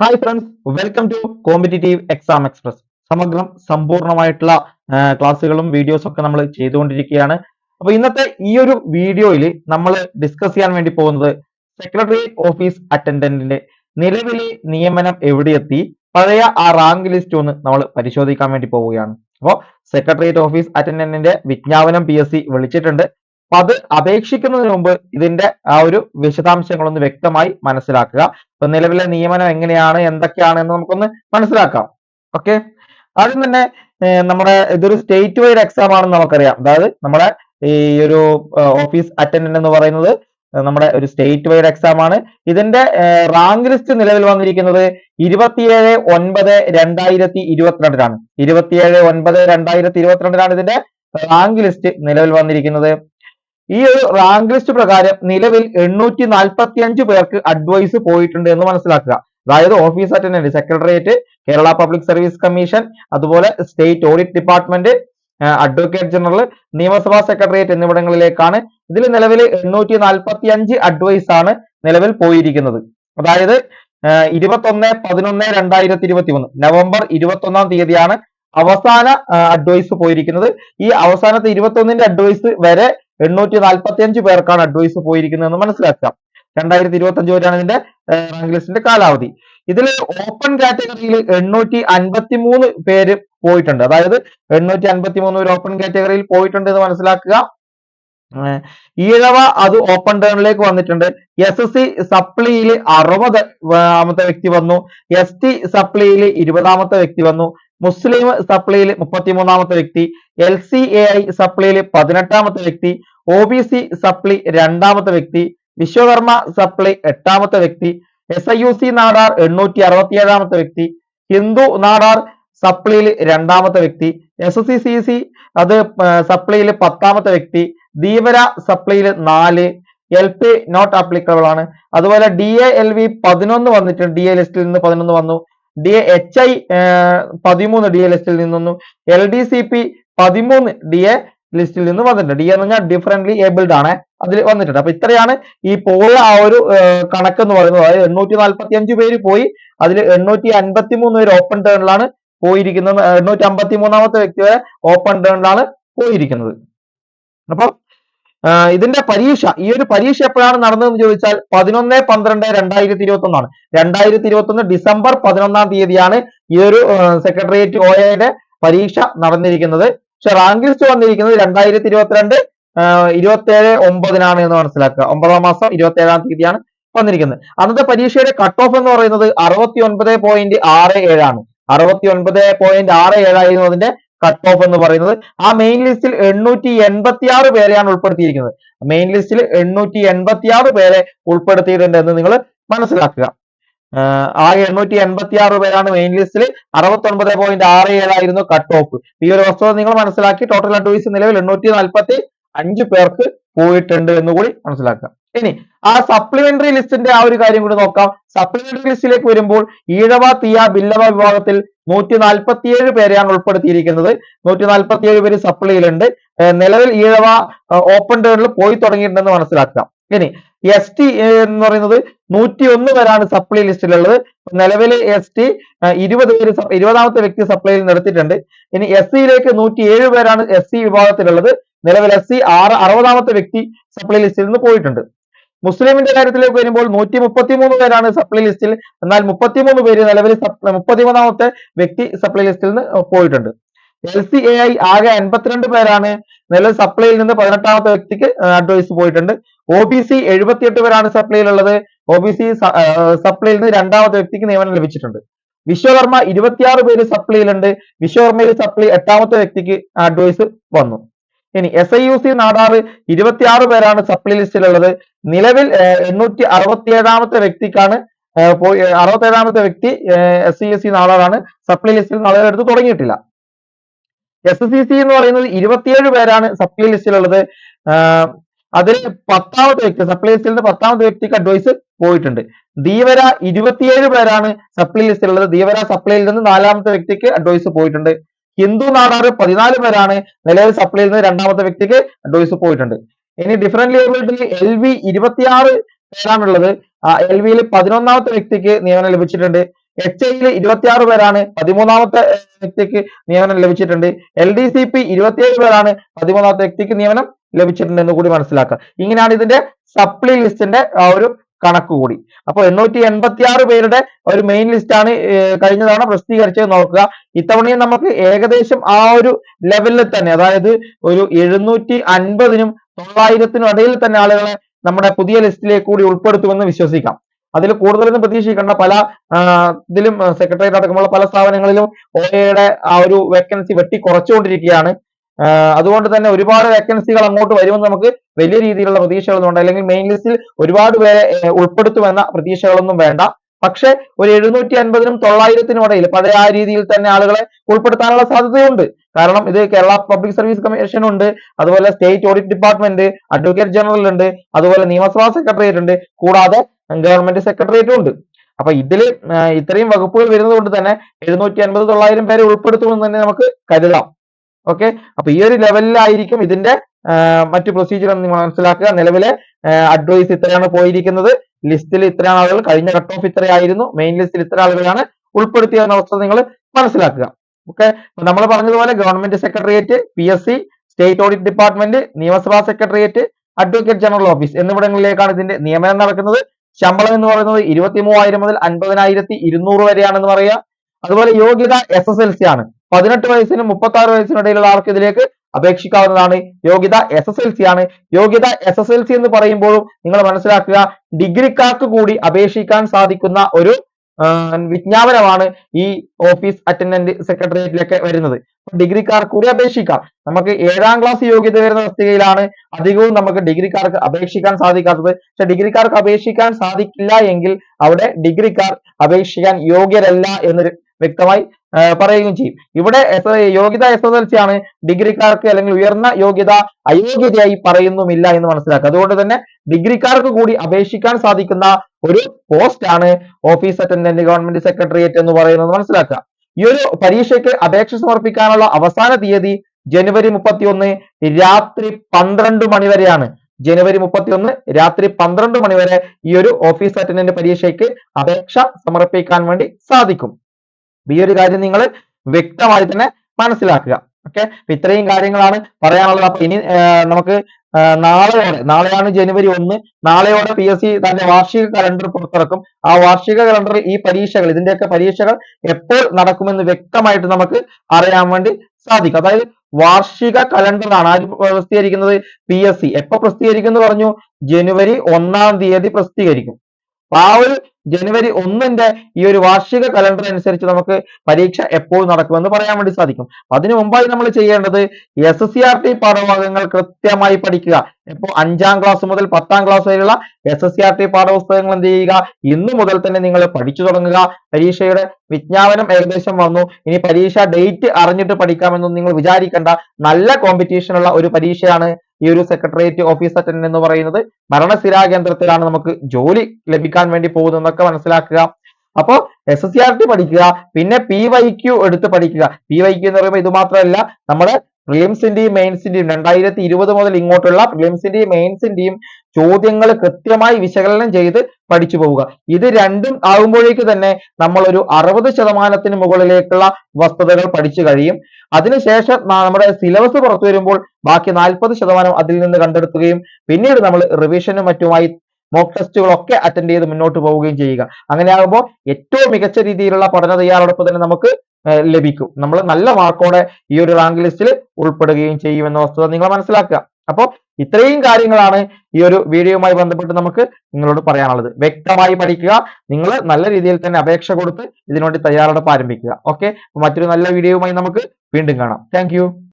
Hi friends welcome to competitive exam express സമഗ്രം സമ്പൂർണമായിട്ടുള്ള ക്ലാസ്സുകളും വീഡിയോസും ഒക്കെ നമ്മൾ ചെയ്തുകൊണ്ടിരിക്കുകയാണ്. അപ്പൊ ഇന്നത്തെ ഈ ഒരു വീഡിയോയിൽ നമ്മൾ ഡിസ്കസ് ചെയ്യാൻ വേണ്ടി പോകുന്നത് സെക്രട്ടറി ഓഫീസ് അറ്റൻഡന്റിന്റെ നിലവിലെ നിയമനം എവിടെയെത്തി പഴയ ആ റാങ്ക് ലിസ്റ്റ് ഒന്ന് നമ്മൾ പരിശോധിക്കാൻ വേണ്ടി പോവുകയാണ്. അപ്പോൾ സെക്രട്ടേറിയറ്റ് ഓഫീസ് അറ്റൻഡന്റിന്റെ വിജ്ഞാപനം പി എസ് സി വിളിച്ചിട്ടുണ്ട്. അപ്പൊ അത് അപേക്ഷിക്കുന്നതിന് മുമ്പ് ഇതിന്റെ ആ ഒരു വിശദാംശങ്ങളൊന്ന് വ്യക്തമായി മനസ്സിലാക്കുക. ഇപ്പൊ നിലവിലെ നിയമനം എങ്ങനെയാണ് എന്തൊക്കെയാണ് എന്ന് നമുക്കൊന്ന് മനസ്സിലാക്കാം. ഓക്കെ ആദ്യം തന്നെ നമ്മുടെ ഇതൊരു സ്റ്റേറ്റ് വൈഡ് എക്സാം ആണെന്ന് നമുക്കറിയാം. അതായത് നമ്മുടെ ഈ ഒരു ഓഫീസ് അറ്റൻഡന്റ് എന്ന് പറയുന്നത് നമ്മുടെ ഒരു സ്റ്റേറ്റ് വൈഡ് എക്സാം ആണ്. ഇതിന്റെ റാങ്ക് ലിസ്റ്റ് നിലവിൽ വന്നിരിക്കുന്നത് ഇരുപത്തിയേഴ് ഒൻപത് രണ്ടായിരത്തി ഇരുപത്തിരണ്ടിലാണ്. ഇരുപത്തിയേഴ് ഒൻപത് രണ്ടായിരത്തി ഇരുപത്തിരണ്ടിലാണ് ഇതിന്റെ റാങ്ക് ലിസ്റ്റ് നിലവിൽ വന്നിരിക്കുന്നത്. ഈ ഒരു റാങ്ക് ലിസ്റ്റ് പ്രകാരം നിലവിൽ എണ്ണൂറ്റി നാൽപ്പത്തി അഞ്ച് പേർക്ക് അഡ്വൈസ് പോയിട്ടുണ്ട് എന്ന് മനസ്സിലാക്കുക. അതായത് office attendant secretariat Kerala public service commission അതുപോലെ state audit department advocate general നിയമസഭാ സെക്രട്ടേറിയറ്റ് എന്നിവിടങ്ങളിലേക്കാണ് ഇതിൽ നിലവിൽ എണ്ണൂറ്റി നാൽപ്പത്തി അഞ്ച് അഡ്വൈസ് ആണ് നിലവിൽ പോയിരിക്കുന്നത്. അതായത് ഇരുപത്തൊന്ന് പതിനൊന്ന് രണ്ടായിരത്തി ഇരുപത്തി മൂന്ന് നവംബർ ഇരുപത്തി ഒന്നാം തീയതിയാണ് അവസാന അഡ്വൈസ് പോയിരിക്കുന്നത്. ഈ അവസാനത്തെ ഇരുപത്തി ഒന്നിന്റെ അഡ്വൈസ് വരെ എണ്ണൂറ്റി നാൽപ്പത്തി അഞ്ച് പേർക്കാണ് അഡ്വൈസ് പോയിരിക്കുന്നതെന്ന് മനസ്സിലാക്കാം. രണ്ടായിരത്തി ഇരുപത്തി അഞ്ച് വരെയാണ് ഇതിന്റെ റാങ്ക് ലിസ്റ്റിന്റെ കാലാവധി. ഇതിൽ ഓപ്പൺ കാറ്റഗറിയിൽ എണ്ണൂറ്റി അൻപത്തി മൂന്ന് പേര് പോയിട്ടുണ്ട്. അതായത് എണ്ണൂറ്റി അൻപത്തി മൂന്ന് പേര് ഓപ്പൺ കാറ്റഗറിയിൽ പോയിട്ടുണ്ട് എന്ന് മനസ്സിലാക്കുക. ഈഴവ അത് ഓപ്പൺ ടേണിലേക്ക് വന്നിട്ടുണ്ട്. എസ് എസ് സി സപ്ലിയിൽ അറുപത് ആമത്തെ വ്യക്തി വന്നു. എസ് ടി സപ്ലിയിൽ ഇരുപതാമത്തെ വ്യക്തി വന്നു. മുസ്ലിം സപ്ലൈയിൽ മുപ്പത്തിമൂന്നാമത്തെ വ്യക്തി എൽ സി എ ഐ സപ്ലൈയിൽ പതിനെട്ടാമത്തെ വ്യക്തി ഒ ബി സി സപ്ലി രണ്ടാമത്തെ വ്യക്തി വിശ്വകർമ്മ സപ്ലൈ എട്ടാമത്തെ വ്യക്തി S I U C Nadar എണ്ണൂറ്റി അറുപത്തിയേഴാമത്തെ വ്യക്തി ഹിന്ദു നാടാർ സപ്ലൈയിൽ രണ്ടാമത്തെ വ്യക്തി എസ് എസ് സി സി അത് സപ്ലിയിൽ പത്താമത്തെ വ്യക്തി ധീവര സപ്ലൈയിൽ നാല് എൽ പി നോട്ട് ആപ്ലിക്കബിൾ ആണ്. അതുപോലെ ഡി എ എൽ വി പതിനൊന്ന് വന്നിട്ടുണ്ട്. ഡി എ ലിസ്റ്റിൽ നിന്ന് പതിനൊന്ന് വന്നു. ഡി എച്ച് ഐ പതിമൂന്ന് ഡി എ ലിസ്റ്റിൽ നിന്നു എൽ ഡി സി പി പതിമൂന്ന് ഡി എ ലിസ്റ്റിൽ നിന്ന് വന്നിട്ടുണ്ട്. ഡി എന്ന് പറഞ്ഞാൽ ഡിഫറെന്റ്ലി ഏബിൾഡ് ആണ് അതിൽ വന്നിട്ടുണ്ട്. അപ്പൊ ഇത്രയാണ് ഈ പോയ ആ ഒരു കണക്ക് എന്ന് പറയുന്നത്. അതായത് എണ്ണൂറ്റി നാൽപ്പത്തി അഞ്ച് പേര് പോയി. അതിൽ എണ്ണൂറ്റി അൻപത്തി മൂന്ന് പേര് ഓപ്പൺ ടേണിലാണ് പോയിരിക്കുന്നത്. എണ്ണൂറ്റി അമ്പത്തി മൂന്നാമത്തെ വ്യക്തി വരെ ഓപ്പൺ ടേണിലാണ് പോയിരിക്കുന്നത്. അപ്പൊ ഇതിന്റെ പരീക്ഷ ഈ ഒരു പരീക്ഷ എപ്പോഴാണ് നടന്നതെന്ന് ചോദിച്ചാൽ പതിനൊന്ന് പന്ത്രണ്ട് രണ്ടായിരത്തി ഇരുപത്തി ഒന്നാണ് രണ്ടായിരത്തി ഇരുപത്തി ഒന്ന് ഡിസംബർ പതിനൊന്നാം തീയതിയാണ് ഈ ഒരു സെക്രട്ടേറിയറ്റ് ഒ എയുടെ പരീക്ഷ നടന്നിരിക്കുന്നത്. പക്ഷെ റാങ്ക് ലിസ്റ്റ് വന്നിരിക്കുന്നത് രണ്ടായിരത്തി ഇരുപത്തിരണ്ട് ഇരുപത്തി ഏഴ് ഒമ്പതിനാണ് എന്ന് മനസ്സിലാക്കുക. ഒമ്പതാം മാസം ഇരുപത്തി ഏഴാം തീയതിയാണ് വന്നിരിക്കുന്നത്. അന്നത്തെ പരീക്ഷയുടെ കട്ട് ഓഫ് എന്ന് പറയുന്നത് അറുപത്തി ഒൻപത് പോയിന്റ് ആറ് ഏഴാണ് അറുപത്തി ഒൻപത് പോയിന്റ് ആറ് ഏഴായിരുന്നു അതിന്റെ കട്ട് ഓഫ് എന്ന് പറയുന്നത്. ആ മെയിൻ ലിസ്റ്റിൽ എണ്ണൂറ്റി എൺപത്തി ആറ് പേരെയാണ് ഉൾപ്പെടുത്തിയിരിക്കുന്നത്. മെയിൻ ലിസ്റ്റിൽ എണ്ണൂറ്റി എൺപത്തി ആറ് പേരെ ഉൾപ്പെടുത്തിയിട്ടുണ്ട് എന്ന് നിങ്ങൾ മനസ്സിലാക്കുക. ആകെ എണ്ണൂറ്റി എൺപത്തി ആറ് പേരാണ് മെയിൻ ലിസ്റ്റിൽ അറുപത്തി ഒൻപത് പോയിന്റ് ആറ് ഏഴായിരുന്നു കട്ട് ഓഫ് ഈ ഒരു വസ്തുത നിങ്ങൾ മനസ്സിലാക്കി. ടോട്ടൽ അഡ്വൈസ് നിലവിൽ എണ്ണൂറ്റി നാൽപ്പത്തി അഞ്ച് പേർക്ക് പോയിട്ടുണ്ട് എന്ന് കൂടി മനസ്സിലാക്കുക ഇനി ആ സപ്ലിമെന്ററി ലിസ്റ്റിന്റെ ആ ഒരു കാര്യം കൂടി നോക്കാം. സപ്ലിമെന്ററി ലിസ്റ്റിലേക്ക് വരുമ്പോൾ ഈഴവ തീയ ബില്ലവ വിഭാഗത്തിൽ നൂറ്റി നാൽപ്പത്തിയേഴ് പേരെയാണ് ഉൾപ്പെടുത്തിയിരിക്കുന്നത്. നൂറ്റി നാൽപ്പത്തിയേഴ് പേര് സപ്ലിയിലുണ്ട് നിലവിൽ ഈഴവ ഓപ്പൺ ടേണിൽ പോയി തുടങ്ങിയിട്ടുണ്ടെന്ന് മനസ്സിലാക്കുക ഇനി എസ് ടി എന്ന് പറയുന്നത് നൂറ്റി ഒന്ന് പേരാണ് സപ്ലൈ ലിസ്റ്റിലുള്ളത് നിലവിൽ എസ് ടി ഇരുപത് പേര് ഇരുപതാമത്തെ വ്യക്തി സപ്ലൈയിൽ നിർത്തിയിട്ടുണ്ട് ഇനി എസ് സിയിലേക്ക് നൂറ്റി ഏഴ് പേരാണ് എസ് സി വിഭാഗത്തിലുള്ളത്. നിലവിൽ എസ് സി ആറ് അറുപതാമത്തെ വ്യക്തി സപ്ലൈ ലിസ്റ്റിൽ നിന്ന് പോയിട്ടുണ്ട്. മുസ്ലിമിന്റെ കാര്യത്തിലേക്ക് വരുമ്പോൾ നൂറ്റി മുപ്പത്തിമൂന്ന് പേരാണ് സപ്ലൈ ലിസ്റ്റിൽ എന്നാൽ മുപ്പത്തിമൂന്ന് പേര് നിലവിൽ മുപ്പത്തിമൂന്നാമത്തെ വ്യക്തി സപ്ലൈ ലിസ്റ്റിൽ നിന്ന് പോയിട്ടുണ്ട്. എൽ സി എ ഐ ആകെ എൺപത്തിരണ്ട് പേരാണ് നിലവിൽ സപ്ലൈയിൽ നിന്ന് പതിനെട്ടാമത്തെ വ്യക്തിക്ക് അഡ്വൈസ് പോയിട്ടുണ്ട്. ഒ ബി സി എഴുപത്തിയെട്ട് പേരാണ് സപ്ലൈയിലുള്ളത് ഒ ബി സി സപ്ലൈയിൽ നിന്ന് രണ്ടാമത്തെ വ്യക്തിക്ക് നിയമനം ലഭിച്ചിട്ടുണ്ട്. വിശ്വകർമ്മ ഇരുപത്തിയാറ് പേര് സപ്ലൈയിലുണ്ട് വിശ്വകർമ്മയിൽ സപ്ലൈ എട്ടാമത്തെ വ്യക്തിക്ക് അഡ്വൈസ് വന്നു. ഇനി S I U C Nadar ഇരുപത്തിയാറ് പേരാണ് സപ്ലൈ ലിസ്റ്റിലുള്ളത് നിലവിൽ എണ്ണൂറ്റി അറുപത്തി ഏഴാമത്തെ വ്യക്തിക്കാണ് അറുപത്തേഴാമത്തെ വ്യക്തി എസ് സി എസ് സി നാടാറാണ് സപ്ലൈ ലിസ്റ്റിൽ നാളെ തുടങ്ങിയിട്ടില്ല. എസ് സി സി എന്ന് പറയുന്നത് ഇരുപത്തിയേഴ് പേരാണ് സപ്ലൈ ലിസ്റ്റിലുള്ളത് അതിൽ പത്താമത്തെ വ്യക്തി സപ്ലൈ ലിസ്റ്റിൽ പത്താമത്തെ വ്യക്തിക്ക് അഡ്വൈസ് പോയിട്ടുണ്ട്. ധീവര ഇരുപത്തിയേഴ് പേരാണ് സപ്ലൈ ലിസ്റ്റിലുള്ളത് ധീവര സപ്ലൈയിൽ നിന്ന് നാലാമത്തെ വ്യക്തിക്ക് അഡ്വൈസ് പോയിട്ടുണ്ട്. ഹിന്ദു നാടാറ് പതിനാല് പേരാണ് നിലവിൽ സപ്ലൈ ചെയ്യുന്നത്. രണ്ടാമത്തെ വ്യക്തിക്ക് അഡ്വൈസ് പോയിട്ടുണ്ട്. ഇനി ഡിഫറെന്റ് ലേബിളിൽ എൽ വി ഇരുപത്തിയാറ് പേരാണുള്ളത്. എൽ വിയിൽ പതിനൊന്നാമത്തെ വ്യക്തിക്ക് നിയമനം ലഭിച്ചിട്ടുണ്ട്. എച്ച് ഐയിൽ ഇരുപത്തിയാറ് പേരാണ്. പതിമൂന്നാമത്തെ വ്യക്തിക്ക് നിയമനം ലഭിച്ചിട്ടുണ്ട്. എൽ ഡി സി പി ഇരുപത്തിയേഴ് പേരാണ്. പതിമൂന്നാമത്തെ വ്യക്തിക്ക് നിയമനം ലഭിച്ചിട്ടുണ്ട് എന്ന് കൂടി മനസ്സിലാക്കുക ഇങ്ങനെയാണ് ഇതിന്റെ സപ്ലി ലിസ്റ്റിന്റെ ആ ഒരു കണക്ക് കൂടി. അപ്പൊ എണ്ണൂറ്റി എൺപത്തി ആറ് പേരുടെ ഒരു മെയിൻ ലിസ്റ്റ് ആണ് കഴിഞ്ഞ തവണ പ്രസിദ്ധീകരിച്ചത് നോക്കുക. ഇത്തവണയും നമുക്ക് ഏകദേശം ആ ഒരു ലെവലിൽ തന്നെ അതായത് ഒരു എഴുന്നൂറ്റി അൻപതിനും തൊള്ളായിരത്തിനും ഇടയിൽ തന്നെ ആളുകളെ നമ്മുടെ പുതിയ ലിസ്റ്റിലേക്ക് കൂടി ഉൾപ്പെടുത്തുമെന്ന് വിശ്വസിക്കാം. അതിൽ കൂടുതലൊന്നും പ്രതീക്ഷിക്കേണ്ട പല ഇതിലും സെക്രട്ടേറിയറ്റ് അടക്കമുള്ള പല സ്ഥാപനങ്ങളിലും ഒയുടെ ആ ഒരു വേക്കൻസി വെട്ടി കുറച്ചുകൊണ്ടിരിക്കുകയാണ്. ആ, അതുകൊണ്ട് തന്നെ ഒരുപാട് വേക്കൻസികൾ അങ്ങോട്ട് വരുമെന്ന് നമുക്ക് വലിയ രീതിയിലുള്ള പ്രതീക്ഷകളൊന്നും അല്ലെങ്കിൽ മെയിൻ ലിസ്റ്റിൽ ഒരുപാട് പേരെ ഉൾപ്പെടുത്തുമെന്ന പ്രതീക്ഷകളൊന്നും വേണ്ട. പക്ഷെ ഒരു എഴുന്നൂറ്റി അൻപതിനും തൊള്ളായിരത്തിനും ഇടയിൽ പഴയ ആ രീതിയിൽ തന്നെ ആളുകളെ ഉൾപ്പെടുത്താനുള്ള സാധ്യതയുണ്ട്. കാരണം ഇത് കേരള പബ്ലിക് സർവീസ് കമ്മീഷൻ ഉണ്ട് അതുപോലെ state audit department advocate general ഉണ്ട് അതുപോലെ നിയമസഭാ സെക്രട്ടേറിയറ്റ് ഉണ്ട് കൂടാതെ ഗവൺമെന്റ് സെക്രട്ടേറിയറ്റും ഉണ്ട്. അപ്പൊ ഇതിൽ ഇത്രയും വകുപ്പുകൾ വരുന്നത് കൊണ്ട് തന്നെ എഴുന്നൂറ്റി അൻപത് തൊള്ളായിരം പേരെ ഉൾപ്പെടുത്തുമെന്ന് തന്നെ നമുക്ക് കരുതാം. ഓക്കെ അപ്പൊ ഈ ഒരു ലെവലിലായിരിക്കും ഇതിന്റെ മറ്റു പ്രൊസീജിയർ എന്ന് നിങ്ങൾ മനസ്സിലാക്കുക. നിലവിലെ അഡ്വൈസ് ഇത്രയാണ് പോയിരിക്കുന്നത്. ലിസ്റ്റിൽ ഇത്രയാണ് ആളുകൾ. കഴിഞ്ഞ കട്ട് ഓഫ് ഇത്രയായിരുന്നു. മെയിൻ ലിസ്റ്റിൽ ഇത്ര ആളുകളാണ് ഉൾപ്പെടുത്തിയ അവസ്ഥ നിങ്ങൾ മനസ്സിലാക്കുക. ഓക്കെ നമ്മൾ പറഞ്ഞതുപോലെ government secretariat P S C state audit department നിയമസഭാ സെക്രട്ടേറിയറ്റ് അഡ്വക്കേറ്റ് ജനറൽ ഓഫീസ് എന്നിവിടങ്ങളിലേക്കാണ് ഇതിന്റെ നിയമനം നടക്കുന്നത്. ശമ്പളം എന്ന് പറയുന്നത് ഇരുപത്തി മൂവായിരം മുതൽ അൻപതിനായിരത്തി ഇരുന്നൂറ് വരെയാണെന്ന് പറയുക. അതുപോലെ യോഗ്യത എസ് ആണ്. പതിനെട്ട് വയസ്സിനും മുപ്പത്തി ആറ് വയസ്സിനും ഇടയിലുള്ള ആൾക്ക് ഇതിലേക്ക് അപേക്ഷിക്കാവുന്നതാണ്. യോഗ്യത എസ് എസ് എൽ സി ആണ്. യോഗ്യത എസ് എസ് എൽ സി എന്ന് പറയുമ്പോഴും നിങ്ങൾ മനസ്സിലാക്കുക ഡിഗ്രിക്കാർക്ക് കൂടി അപേക്ഷിക്കാൻ സാധിക്കുന്ന ഒരു വിജ്ഞാപനമാണ് ഈ ഓഫീസ് അറ്റൻഡന്റ് സെക്രട്ടേറിയറ്റിലൊക്കെ വരുന്നത്. ഡിഗ്രിക്കാർക്ക് കൂടി അപേക്ഷിക്കാം. നമുക്ക് ഏഴാം ക്ലാസ് യോഗ്യത വരുന്ന തസ്തികയിലാണ് അധികവും നമുക്ക് ഡിഗ്രിക്കാർക്ക് അപേക്ഷിക്കാൻ സാധിക്കാത്തത്. പക്ഷെ ഡിഗ്രിക്കാർക്ക് അപേക്ഷിക്കാൻ സാധിക്കില്ല എങ്കിൽ അവിടെ ഡിഗ്രിക്കാർ അപേക്ഷിക്കാൻ യോഗ്യരല്ല എന്ന് വ്യക്തമായി പറയുകയും ചെയ്യും. ഇവിടെ യോഗ്യത എസ് എസ് എൽ സി ആണ് ഡിഗ്രിക്കാർക്ക് അല്ലെങ്കിൽ ഉയർന്ന യോഗ്യത അയോഗ്യതയായി പറയുന്നുമില്ല എന്ന് മനസ്സിലാക്കുക. അതുകൊണ്ട് തന്നെ ഡിഗ്രിക്കാർക്ക് കൂടി അപേക്ഷിക്കാൻ സാധിക്കുന്ന ഒരു പോസ്റ്റ് ആണ് ഓഫീസ് അറ്റൻഡന്റ് ഗവൺമെന്റ് സെക്രട്ടേറിയറ്റ് എന്ന് പറയുന്നത് മനസ്സിലാക്കുക. ഈ ഒരു പരീക്ഷയ്ക്ക് അപേക്ഷ സമർപ്പിക്കാനുള്ള അവസാന തീയതി ജനുവരി മുപ്പത്തിയൊന്ന് രാത്രി പന്ത്രണ്ട് മണി വരെയാണ്. ജനുവരി മുപ്പത്തിയൊന്ന് രാത്രി പന്ത്രണ്ട് മണി വരെ ഈ ഒരു ഓഫീസ് അറ്റൻഡന്റ് പരീക്ഷയ്ക്ക് അപേക്ഷ സമർപ്പിക്കാൻ വേണ്ടി സാധിക്കും. ഈ ഒരു കാര്യം നിങ്ങൾ വ്യക്തമായി തന്നെ മനസ്സിലാക്കുക. ഓക്കെ ഇത്രയും കാര്യങ്ങളാണ് പറയാനുള്ളത്. അപ്പൊ ഇനി നമുക്ക് നാളെയോടെ നാളെയാണ് ജനുവരി ഒന്ന്. നാളെയോടെ പി എസ് സി തന്റെ വാർഷിക കലണ്ടർ പുറത്തിറക്കും. ആ വാർഷിക കലണ്ടർ ഈ പരീക്ഷകൾ ഇതിന്റെയൊക്കെ പരീക്ഷകൾ എപ്പോൾ നടക്കുമെന്ന് വ്യക്തമായിട്ട് നമുക്ക് അറിയാൻ വേണ്ടി സാധിക്കും. അതായത് വാർഷിക കലണ്ടറാണ് ആര് പ്രസിദ്ധീകരിക്കുന്നത്? പി എസ് സി എപ്പോ പ്രസിദ്ധീകരിക്കും എന്ന് പറഞ്ഞു? ജനുവരി ഒന്നാം തീയതി പ്രസിദ്ധീകരിക്കും. ആ ഒരു ജനുവരി ഒന്നിന്റെ ഈ ഒരു വാർഷിക കലണ്ടർ അനുസരിച്ച് നമുക്ക് പരീക്ഷ എപ്പോൾ നടക്കുമെന്ന് പറയാൻ വേണ്ടി സാധിക്കും. അതിനു മുമ്പായി നമ്മൾ ചെയ്യേണ്ടത് S S C R T പാഠഭാഗങ്ങൾ കൃത്യമായി പഠിക്കുക. ഇപ്പോൾ അഞ്ചാം ക്ലാസ് മുതൽ പത്താം ക്ലാസ് വരെയുള്ള S S C R T പാഠപുസ്തകങ്ങൾ എന്ത് ചെയ്യുക? ഇന്നു മുതൽ തന്നെ നിങ്ങൾ പഠിച്ചു തുടങ്ങുക. പരീക്ഷയുടെ വിജ്ഞാപനം ഏകദേശം വന്നു. ഇനി പരീക്ഷ ഡേറ്റ് അറിഞ്ഞിട്ട് പഠിക്കാമെന്നും നിങ്ങൾ വിചാരിക്കേണ്ട. നല്ല കോമ്പറ്റീഷൻ ഉള്ള ഒരു പരീക്ഷയാണ് ഈ ഒരു സെക്രട്ടേറിയറ്റ് ഓഫീസ് അറ്റൻഡന്റ് എന്ന് പറയുന്നത് ഭരണസ്ഥിരാ കേന്ദ്രത്തിലാണ് നമുക്ക് ജോലി ലഭിക്കാൻ വേണ്ടി പോകുന്നതെന്നൊക്കെ മനസ്സിലാക്കുക. അപ്പോ S S C R T പഠിക്കുക പിന്നെ പി വൈ ക്യു എടുത്ത് പഠിക്കുക. പി വൈ ക്യു എന്ന് പറയുമ്പോൾ ഇത് മാത്രമല്ല നമ്മുടെ പ്രിലിംസിന്റെയും മെയിൻസിന്റെയും രണ്ടായിരത്തി ഇരുപത് മുതൽ ഇങ്ങോട്ടുള്ള പ്രിലിംസിന്റെയും മെയിൻസിന്റെയും ചോദ്യങ്ങൾ കൃത്യമായി വിശകലനം ചെയ്ത് പഠിച്ചു പോവുക. ഇത് രണ്ടും ആകുമ്പോഴേക്ക് തന്നെ നമ്മൾ ഒരു അറുപത് ശതമാനത്തിന് മുകളിലേക്കുള്ള വസ്തുതകൾ പഠിച്ചു കഴിയും. അതിനുശേഷം നമ്മുടെ സിലബസ് പുറത്തു വരുമ്പോൾ ബാക്കി നാൽപ്പത് ശതമാനം അതിൽ നിന്ന് കണ്ടെടുക്കുകയും പിന്നീട് നമ്മൾ റിവിഷനും മറ്റുമായി മോക്ക് ടെസ്റ്റുകളൊക്കെ അറ്റൻഡ് ചെയ്ത് മുന്നോട്ട് പോവുകയും ചെയ്യുക. അങ്ങനെയാകുമ്പോൾ ഏറ്റവും മികച്ച രീതിയിലുള്ള പഠന തയ്യാറെടുപ്പ് തന്നെ നമുക്ക് ലഭിക്കും. നമ്മൾ നല്ല മാർക്കോടെ ഈ ഒരു റാങ്ക് ലിസ്റ്റിൽ ഉൾപ്പെടുകയും ചെയ്യുമെന്ന വസ്തുത നിങ്ങൾ മനസ്സിലാക്കുക. അപ്പോൾ ഇത്രയും കാര്യങ്ങളാണ് ഈ ഒരു വീഡിയോയുമായി ബന്ധപ്പെട്ട് നമുക്ക് നിങ്ങളോട് പറയാനുള്ളത്. വ്യക്തമായി പഠിക്കുക. നിങ്ങൾ നല്ല രീതിയിൽ തന്നെ അപേക്ഷ കൊടുത്ത് ഇതിനുവേണ്ടി തയ്യാറെടുപ്പ് ആരംഭിക്കുക. ഓക്കെ? മറ്റൊരു നല്ല വീഡിയോയുമായി നമുക്ക് വീണ്ടും കാണാം. താങ്ക്